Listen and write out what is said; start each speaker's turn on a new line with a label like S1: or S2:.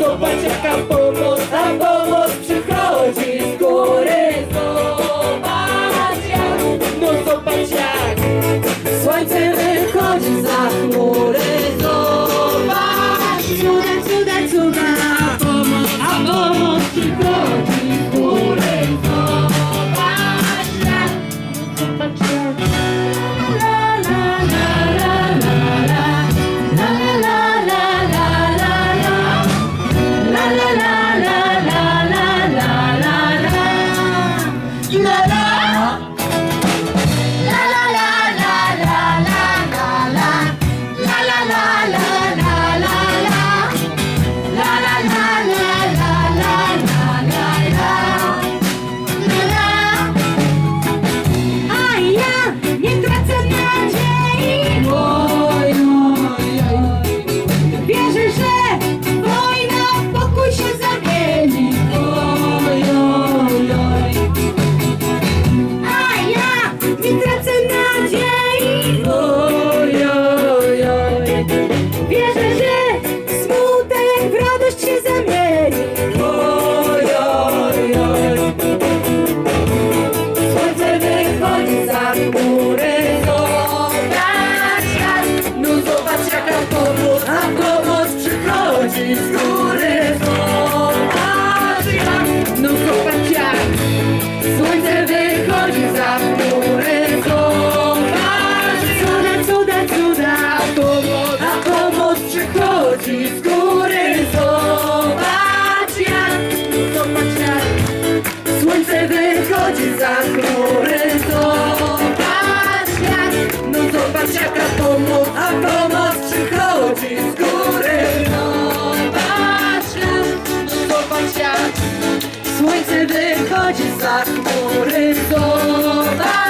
S1: Zobacz jaka pomoc, ta pomoc przychodzi z góry. Zobacz jak, no zobacz jak. Słońce wychodzi za chmury. Zobacz, cuda, cuda, cuda. A pomoc, a pomoc przychodzi. wychodzi za chmury złota.